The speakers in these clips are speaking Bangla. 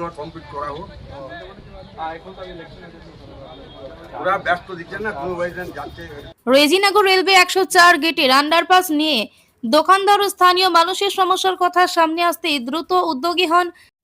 তোমার কমপ্লিট করা হোক। ওরা ব্যস্ত দিচ্ছে না কোনো যাচ্ছে। রেজিনগর রেলওয়ে একশো চার গেটের আন্ডারপাস নিয়ে দোকানদার ও স্থানীয় মানুষের সমস্যার কথা সামনে আসতে দ্রুত উদ্যোগী হন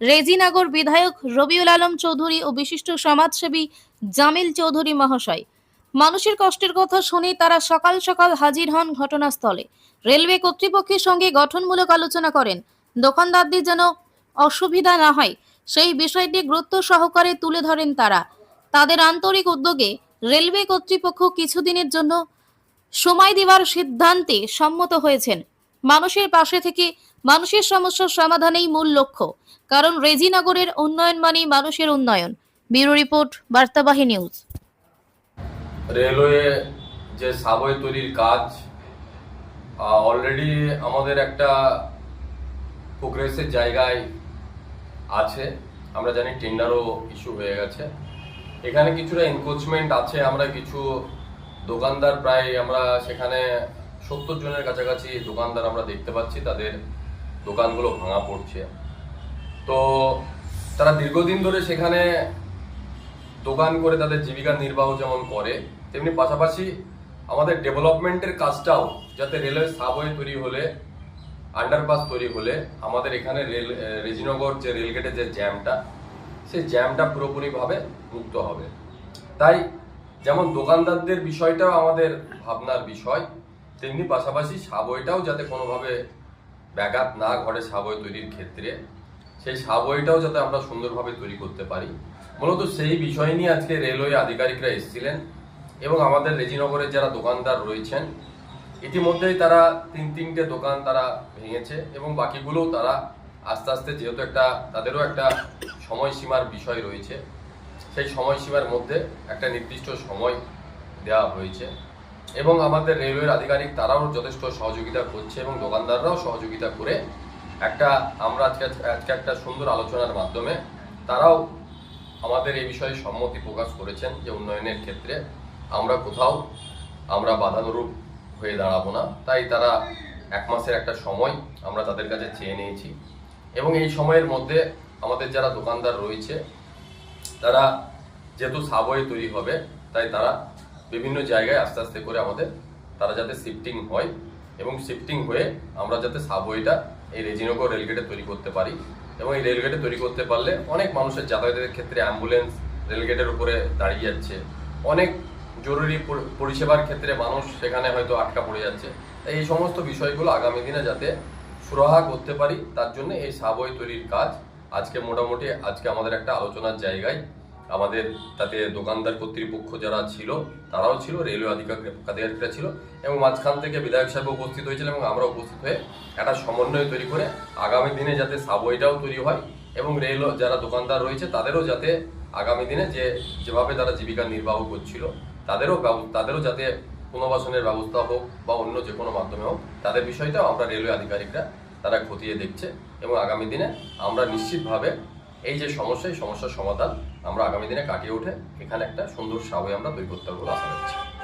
Rejinagar বিধায়ক রবিউল আলম চৌধুরী ও বিশিষ্ট সমাজসেবী জামিল চৌধুরী মহাশয়। মানুষের কষ্টের কথা শুনে তারা সকাল সকাল হাজির হন ঘটনাস্থলে। রেলওয়ে কর্তৃপক্ষের সঙ্গে গঠনমূলক আলোচনা করেন। দোকানদারদের যেন অসুবিধা না হয়, সেই বিষয়টি গুরুত্ব সহকারে তুলে ধরেন তারা। তাদের আন্তরিক উদ্যোগে রেলওয়ে কর্তৃপক্ষ কিছুদিনের জন্য সময় দেওয়ার সিদ্ধান্তে সম্মত হয়েছেন। মানুষের পাশে থেকে মানুষের সমস্যার সমাধানেই মূল লক্ষ্য। কারণ রেজিনগরের উন্নয়ন মানেই মানুষের উন্নয়ন। Bureau report, Bartabahi news. Railway যে সাবওয়ে তৈরির কাজ অলরেডি আমাদের একটা প্রোগ্রেসের জায়গায় আছে। আমরা জানি টেন্ডারও ইস্যু হয়ে গেছে। এখানে কিছুটা এনক্রোচমেন্ট আছে, আমরা কিছু দোকানদার প্রায় আমরা সেখানে সত্তর জনের কাছাকাছি দোকানদার আমরা দেখতে পাচ্ছি, তাদের দোকানগুলো ভাঙা পড়ছে। তো তারা দীর্ঘদিন ধরে সেখানে দোকান করে তাদের জীবিকা নির্বাহ যেমন করে, তেমনি পাশাপাশি আমাদের ডেভেলপমেন্টের কাজটাও যাতে রেলওয়ে সাবওয়ে তৈরি হলে, আন্ডারপাস তৈরি হলে, আমাদের এখানে রেল রেজিনগর যে রেলগেটের যে জ্যামটা, সেই জ্যামটা পুরোপুরিভাবে মুক্ত হবে। তাই যেমন দোকানদারদের বিষয়টাও আমাদের ভাবনার বিষয়, তেমনি পাশাপাশি সাবওয়েটাও যাতে কোনোভাবে ব্যাঘাত না ঘটে সাবওয়ে তৈরির ক্ষেত্রে। সেই সাবওয়েটাও যাতে আমরা সুন্দরভাবে তৈরি করতে পারি। মূলত সেই বিষয় নিয়ে আজকে রেলওয়ে আধিকারিকরা এসেছিলেন এবং আমাদের রেজিনগরের যারা দোকানদার রয়েছেন, ইতিমধ্যেই তারা তিন তিনটে দোকান তারা ভেঙেছে এবং বাকিগুলোও তারা আস্তে আস্তে যেহেতু একটা তাদেরও একটা সময়সীমার বিষয় রয়েছে, সেই সময়সীমার মধ্যে একটা নির্দিষ্ট সময় দেওয়া হয়েছে এবং আমাদের রেলওয়ের আধিকারিক তারাও যথেষ্ট সহযোগিতা করছে এবং দোকানদাররাও সহযোগিতা করে একটা, আমরা আজকে আজকে একটা সুন্দর আলোচনার মাধ্যমে তারাও আমাদের এই বিষয়ে সম্মতি প্রকাশ করেছেন যে উন্নয়নের ক্ষেত্রে আমরা কোথাও, আমরা বাধানুরূপ হয়ে দাঁড়াবো না। তাই তারা এক মাসের একটা সময় আমরা তাদের কাছে চেয়ে নিয়েছি। এবং এই সময়ের মধ্যে আমাদের যারা দোকানদার রয়েছে, তারা যেহেতু সাবওয়ে তৈরি হবে, তাই তারা বিভিন্ন জায়গায় আস্তে আস্তে করে আমাদের, তারা যাতে শিফটিং হয় এবং শিফটিং হয়ে আমরা যাতে সাবওয়েটা এই রেজিনগর রেলগেটে তৈরি করতে পারি এবং এই রেলগেটে তৈরি করতে পারলে অনেক মানুষের যাতায়াতের ক্ষেত্রে অ্যাম্বুলেন্স রেলগেটের উপরে দাঁড়িয়ে যাচ্ছে। অনেক জরুরি পরিষেবার ক্ষেত্রে মানুষ সেখানে হয়তো আটকা পড়ে যাচ্ছে। তাই এই সমস্ত বিষয়গুলো আগামী দিনে যাতে সুরাহা করতে পারি, তার জন্য এই সাবওয়ে তৈরির কাজ আজকে মোটামুটি, আজকে আমাদের একটা আলোচনার জায়গায় আমাদের তাতে দোকানদার কর্তৃপক্ষ যারা ছিল, তারাও ছিল, রেলওয়ে আধিকারিক আধিকারিকরা ছিল এবং মাঝখান থেকে বিধায়ক সাহেব উপস্থিত হয়েছিল এবং আমরা উপস্থিত হয়ে একটা সমন্বয় তৈরি করে আগামী দিনে যাতে সাবওয়েটাও তৈরি হয় এবং রেল যারা দোকানদার রয়েছে, তাদেরও যাতে আগামী দিনে যে, যেভাবে তারা জীবিকা নির্বাহ করছিল, তাদেরও তাদেরও যাতে পুনর্বাসনের ব্যবস্থা হোক বা অন্য যে কোনো মাধ্যমে হোক, তাদের বিষয়টাও আমরা রেলওয়ে আধিকারিকরা তারা খতিয়ে দেখছে এবং আগামী দিনে আমরা নিশ্চিতভাবে এই যে সমস্যা, এই সমস্যার সমাধান আমরা আগামী দিনে কাটিয়ে উঠে এখানে একটা সুন্দর সাবে আমরা তৈরি করতে পারব আশা রাখছি